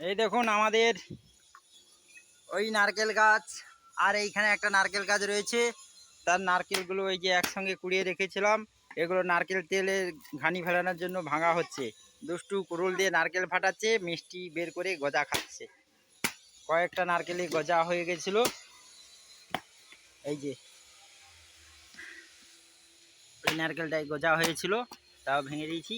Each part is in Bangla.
এই দেখুন আমাদের ওই নারকেল গাছ, আর এইখানে একটা নারকেল গাছ রয়েছে। তার নারকেলগুলো ওই যে একসঙ্গে কুড়িয়ে রেখেছিলাম। এগুলো নারকেল তেলের ঘানি ফেলানোর জন্য ভাঙা হচ্ছে। দুষ্টু কুরুল দিয়ে নারকেল ফাটাচ্ছে, মিষ্টি বের করে গজা খাচ্ছে। কয়েকটা নারকেলে গজা হয়ে গেছিল। এই যে, ওই নারকেলটাই গজা হয়েছিল, তাও ভেঙে দিয়েছি।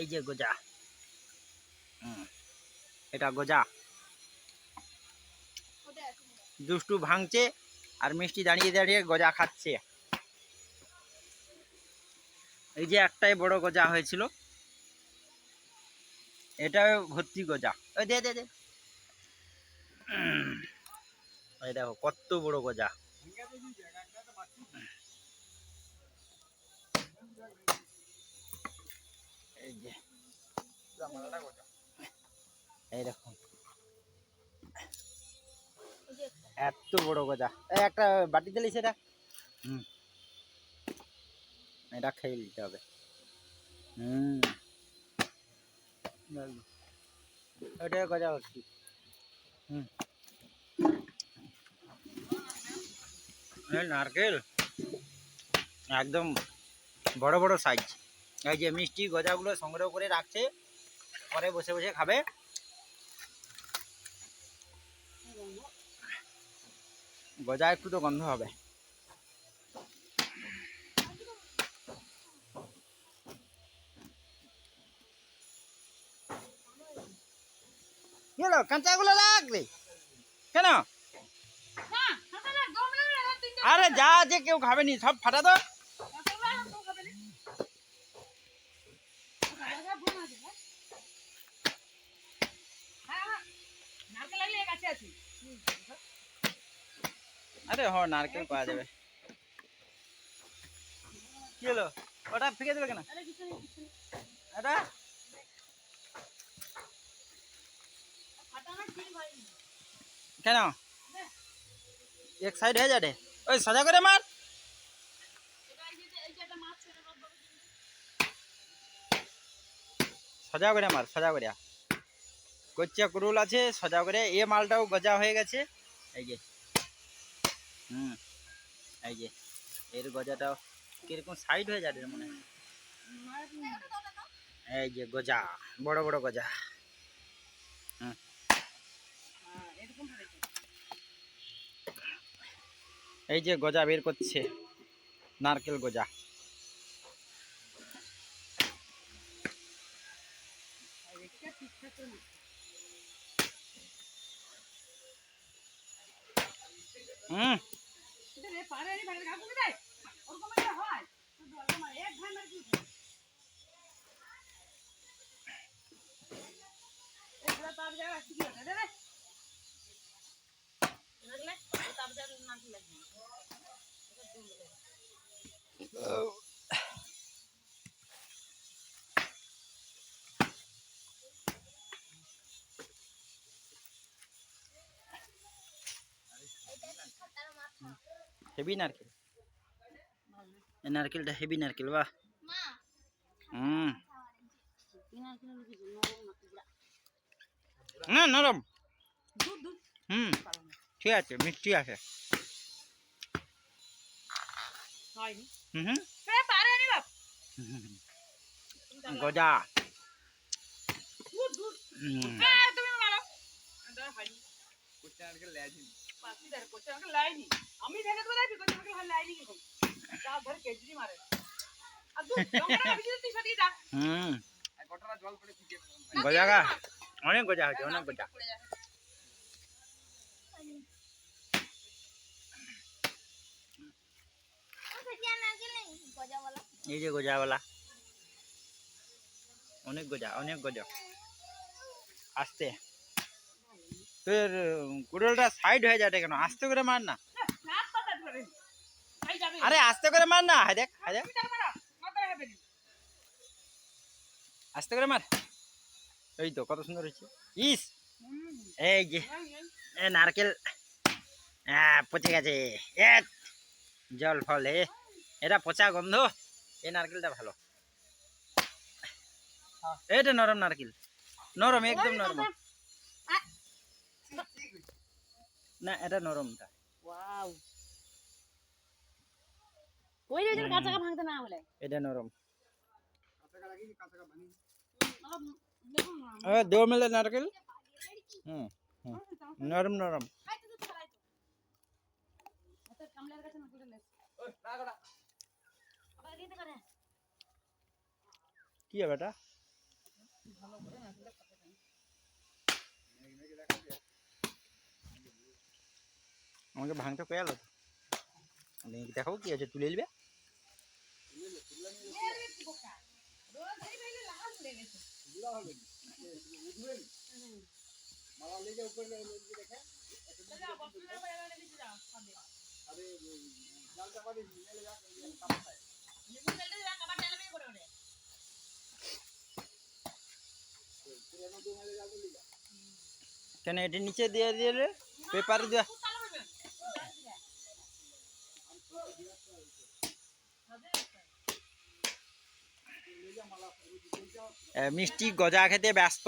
এই যে গজা। এটা গজা। দুষ্টু ভাঙছে আর মিষ্টি দাঁড়িয়ে দাঁড়িয়ে গজা খাচ্ছে। এই যে একটাই বড় গজা হয়েছিল। এটা ভর্তি গজা। ওই দে দে দে। দেখো, কত বড় গজা। এই যে। এই দেখুন এত বড় গজা। এই একটা বাটি দিলি সেটা? হুম। এটা খেয়ে নিতে হবে। হুম। ওটা গজা হচ্ছে হুম। এই নারকেল। একদম বড় বড় সাইজ এই যে মিষ্টি গজাগুলো সংগ্রহ করে রাখছে পরে বসে বসে খাবে। গজা একটু তো গন্ধ হবে। কি হলো কাঁচাগুলো লাগবে? কেন? আরে যা আছে কেউ খাবেনি সব ফাটা তো। আরে হ নারকেল পাওয়া যাবে। কি হলো? ওটা ফেঁকে দেবে কেন? এটা? কেন? এক সাইড হয়ে যাবে। ওই সাজা করে মার। সাজা করে মার সাজা করে কচ্চা কুরুল আছে সাজা করে। এ মালটাও গজা হয়ে গেছে। এই যে। হুম। এই যে, এর গজাটাও কীরকম সাইড হয়ে যাবে মনে হয়? এই যে গজা, বড় বড় গজা। হুম। এই যে গজা বের করছে, নারকেল গজা। হুম। 发来你 ba lê đi. হেভি নারকেল এই নারকেলটা হেভি নারকেল বাহ হুম না নরম হুম ঠিক আছে মিষ্টি আছে হুম হুম গজা হুম আমি ভেঙে দেবো দেখবি কোথাও আমাকে ভালো লাইনি কি যা ধরে কেজরি মারে আর তুই জঙ্গলে ভাবি তুই সত্যি যা হুম গজা গা অনেক গজা হয়েছে অনেক গজা এই যে গজাওয়ালা অনেক গজা অনেক গজা আস্তে তোর কুড়োলটা সাইড হয়ে যাবে কেন? আস্তে করে মার না। আরে আস্তে করে মার না। হাই দেখ হাই দেখ। আস্তে করে মার। এই তো কত সুন্দর হয়েছে। ইস! এই যে এ নারকেল। হ্যাঁ পচে গেছে। এ জল ফল এ। এটা পচা গন্ধ। এই নারকেলটা ভালো। এটা নরম নারকেল। নরম একদম নরম। না এটা নরমটা ওয়াও ওই যে কাঁচা কাঁচা ভাঙতে না বলে এটা নরম অলপ দেখুন না এ দেও মেলে নারকেল হুম হুম নরম নরম খাইতে তো চালাই তো এটা কামলার কাছে না করে লেস আবার দিতে করে কি হবে এটা আমাকে ভাঙতে কয়ে আলো দেখাবো কি আছে তুলে নিবে? কেন, এটি নিচে দিয়ে দিলে? পেপার দিয়ে মিষ্টি গজা খেতে ব্যস্ত।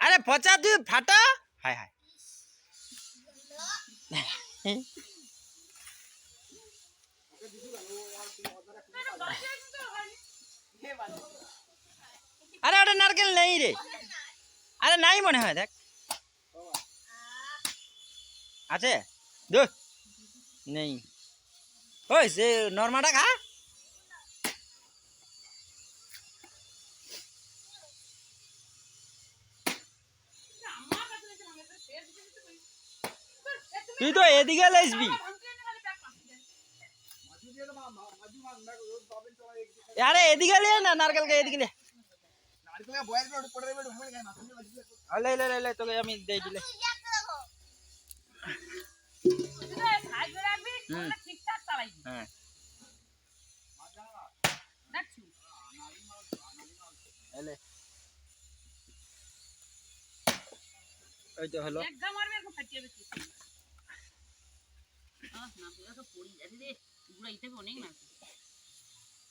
আরে পচা তুই ফাটা। হায় হায়। আরে ওটা নারকেল নেই রে। আরে নাই মনে হয়, দেখ। আছে? দু নেই। ওই সে নর্মাটা খা। তুই তো এদিকে লাইসবি আরে এদিকে লিয়ে না নারকেলকে এদিকে লে। লে লে লে তোকে আমি দিয়ে দিলে। হুম। হ্যাঁ। এলে। ওই তো হলো। এক ঘা মারবে ফাটিয়ে বেশি আহ না পুরো তো পড়ি যাবে রে। পুরো এইটা অনেক না।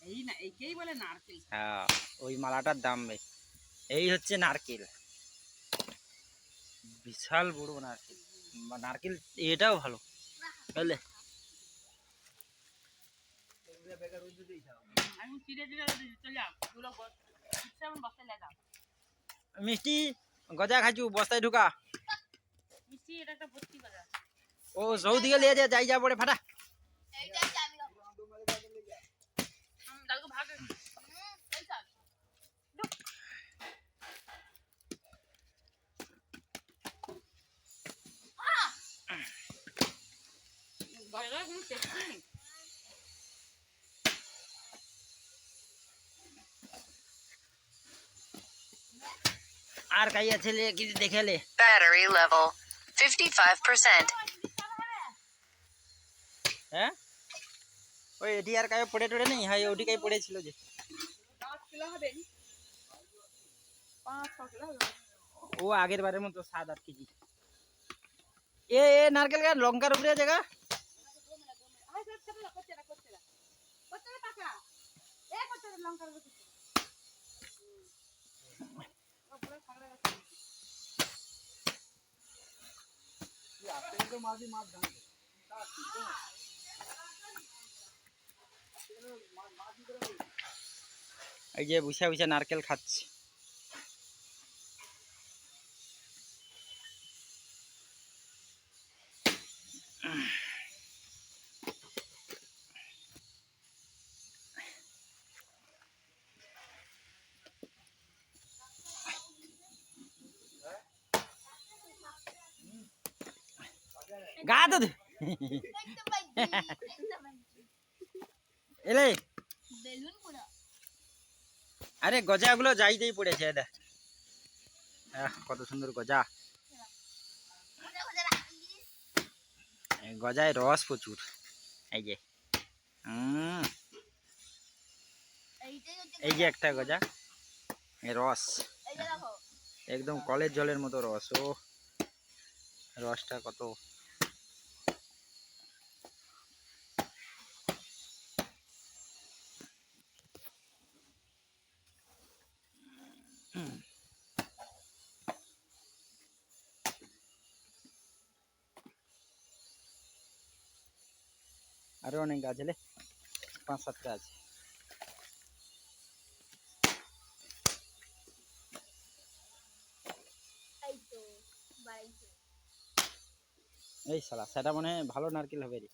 এই না এইকেই বলে নারকেল। হ্যাঁ ওই মালাটার দাম বেশি এই হচ্ছে নারকেল। বিশাল বড় নারকেল। নারকেল এটাও ভালো। বুঝলে মিষ্টি গজা খাইছু বস্তায় ঢুকা। মিষ্টি এটা একটা ও সৌদিকে লিয়ে যা যাই যা পড়ে ফাটা। হুম আর কাই আছে লে কিছু দেখে লে Battery level 55%. হ্যাঁ ওই এটি আর কাই পড়ে টড়ে নেই হ্যাঁ ওটি কাই পড়েছিল যে পাঁচ কিলো হবে পাঁচ ছ কিলো হবে ও আগের বারের মতো সাত আট কেজি এ এ নারকেল গাছ লঙ্কার উপরে জায়গা আয় সব ছোট করতে না করতে না করতে না টাকা এ করতে না লঙ্কার উপর কিছু পুরো ফাগড়া গেছে এই যে বুসা বুসা নারকেল খাচ্ছে গা তো ধু। এলে আরে গজাগুলো যাইতেই পড়েছে কত সুন্দর গজা। গজায় রস প্রচুর এই যে। এই যে একটা গজা রস। একদম কলের জলের মতো রস ও। রসটা কত আরও অনেক গাছ হলে পাঁচ সাতটা আছে এই শালা সেটা মনে ভালো নারকেল হবে রে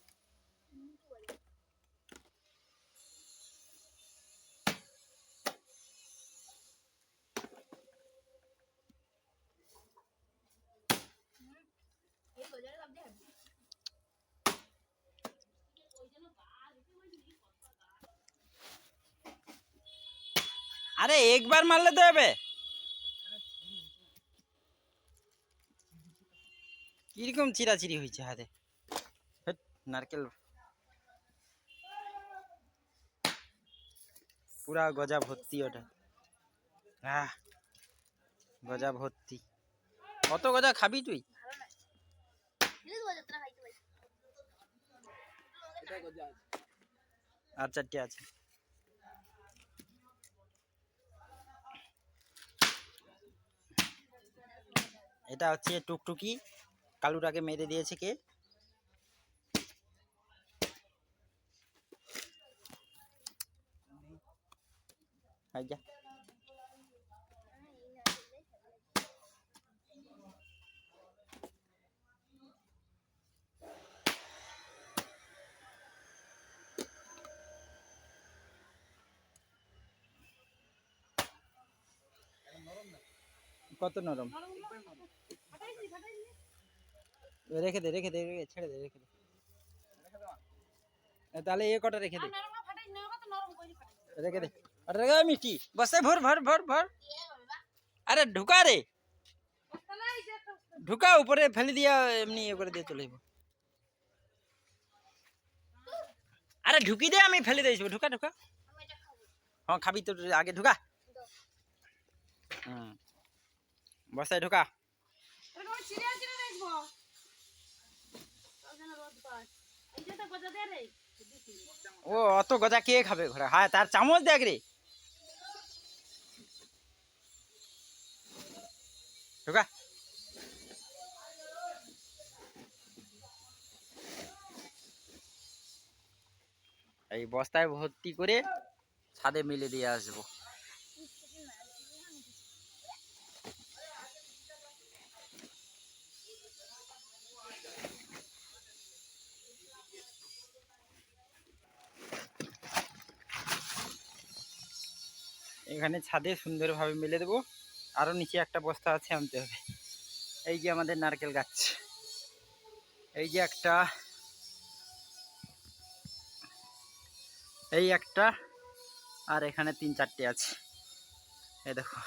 এই বাজারে লাভ দেখাবি আরে একবার মারলে তো হবে। কীরকম চিরাচিরি হয়েছে হাতে? নারকেল। পুরা গজা ভর্তি ওটা। হ্যাঁ গজা ভর্তি। কত গজা খাবি তুই? আর চারটে আছে। এটা হচ্ছে টুকটুকি। কালুটাকে মেরে দিয়েছে কে? কত নরম? রেখে দে রেখে দে রেখে- ছেড়ে দে রেখে দে এ, তাহলে এ কটা রেখে দে নরম না ফাটাইছি না কত নরম কইলি ফাটাইছি রেখে দে আর রেখে দে মিষ্টি বসে ভর ভর ভর ভর আরে ঢুকা রে বস্তা নাই যে একটা বস্তা। ঢুকা উপরে ফেলে দিয়া এমনি ইয়ে করে দিয়ে চলে যাব আরে ঢুকি দে আমি ফেলে দিয়েছি ঢুকা ঢুকা আমি এটা খাব হ্যাঁ খাবি তো আগে ঢুকা হুম বসায় ঢুকা এটা আমি চিড়ে চিড়ে দেখব ওখানে রোদ পাস এই যে তো গজা দে রে ও, অত গজা কে খাবে ঘরে হ্যাঁ তার চামচ দেখ রে। এই বস্তায় ভর্তি করে ছাদে মিলে দিয়ে আসব। এখানে ছাদে সুন্দরভাবে মেলে দেবো। আরও নিচে একটা বস্তা আছে, আনতে হবে। এই যে আমাদের নারকেল গাছ। এই যে একটা, এই একটা, আর এখানে তিন চারটে আছে। এই দেখো।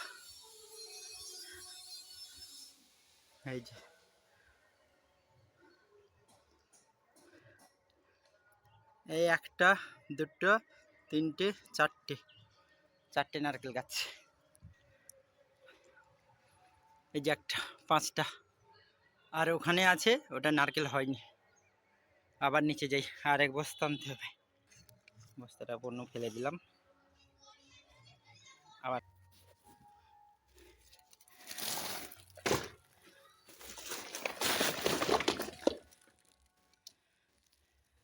এই যে। এই একটা, দুটো, তিনটে, চারটে। চারটে নারকেল গাছ। এই যে একটা, পাঁচটা। আর ওখানে আছে, ওটা নারকেল হয়নি। আবার নিচে যাই, আর এক বস্তা আনতে হবে। বস্তাটা পণ্য ফেলে দিলাম। আবার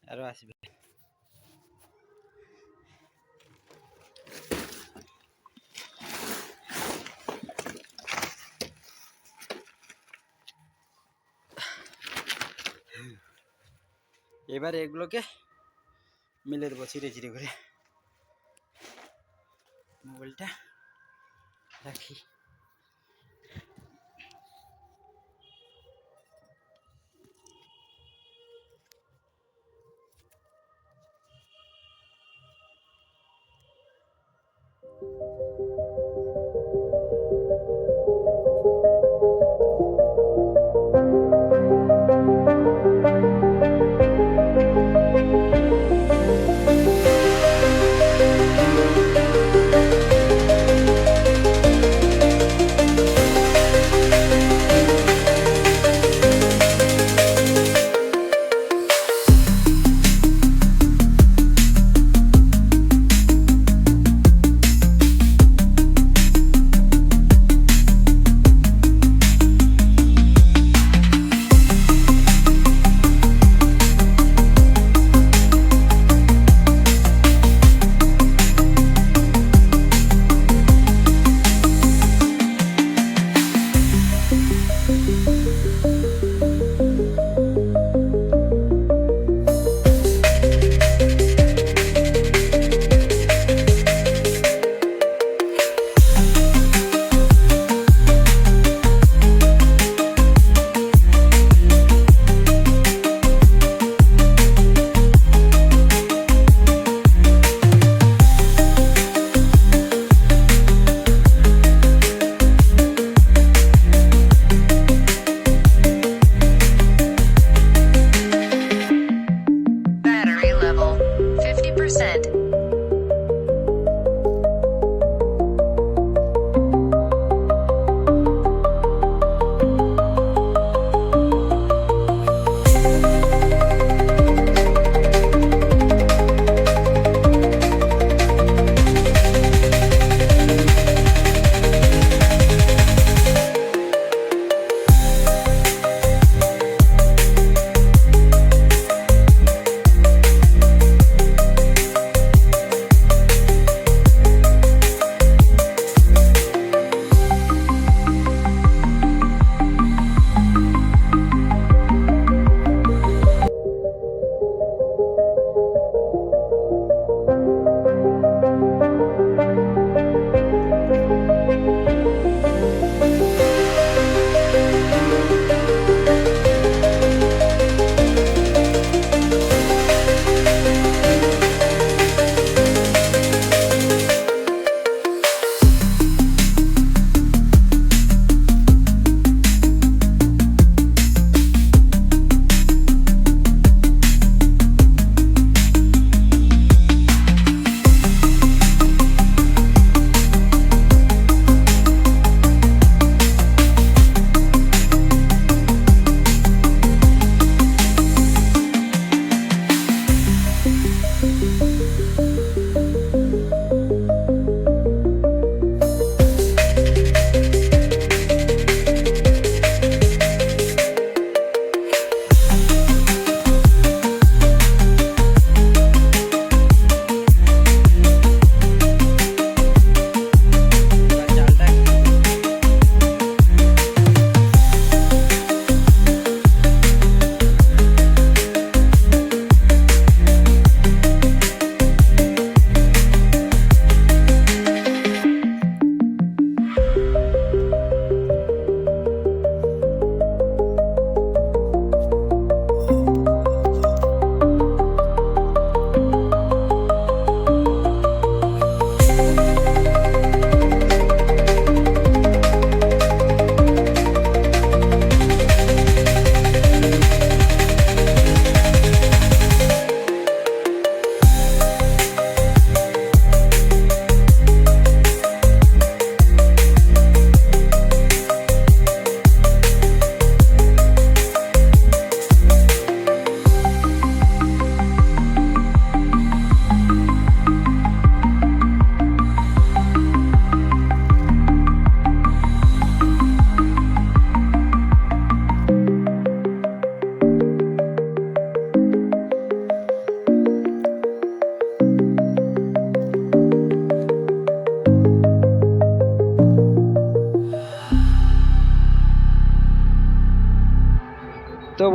আরও আসবে। এবার এগুলোকে মিলে দেবো চিড়ে চিড়ে করে। মোবাইলটা রাখি।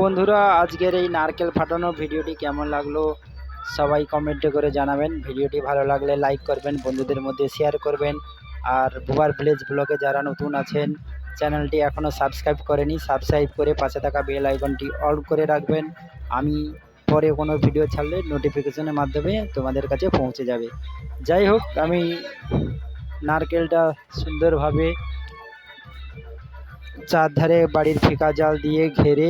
বন্ধুরা, আজকের এই নারকেল ফাটানো ভিডিওটি কেমন লাগল সবাই কমেন্টে করে জানাবেন। ভিডিওটি ভালো লাগলে লাইক করবেন, বন্ধুদের মধ্যে শেয়ার করবেন। আর বুবার ভিলেজ ব্লগে যারা নতুন আছেন চ্যানেলটি এখনও সাবস্ক্রাইব করেনি সাবস্ক্রাইব করে পাশে থাকা বেল আইকনটি অল করে রাখবেন। আমি পরে কোনো ভিডিও ছাড়লে নোটিফিকেশনের মাধ্যমে তোমাদের কাছে পৌঁছে যাবে। যাই হোক, আমি নারকেলটা সুন্দরভাবে চারধারে বাড়ির ফিকা জাল দিয়ে ঘেরে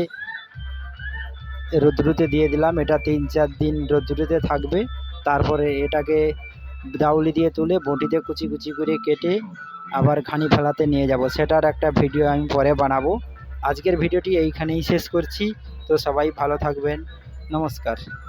রোদ্রুতে দিয়ে দিলাম। এটা তিন চার দিন রোদ্রুতে থাকবে। তারপরে এটাকে দাউলি দিয়ে তুলে বটিতে কুচি কুচি করে কেটে আবার ঘানি ফেলাতে নিয়ে যাব। সেটার একটা ভিডিও আমি পরে বানাবো। আজকের ভিডিওটি এইখানেই শেষ করছি। তো সবাই ভালো থাকবেন। নমস্কার।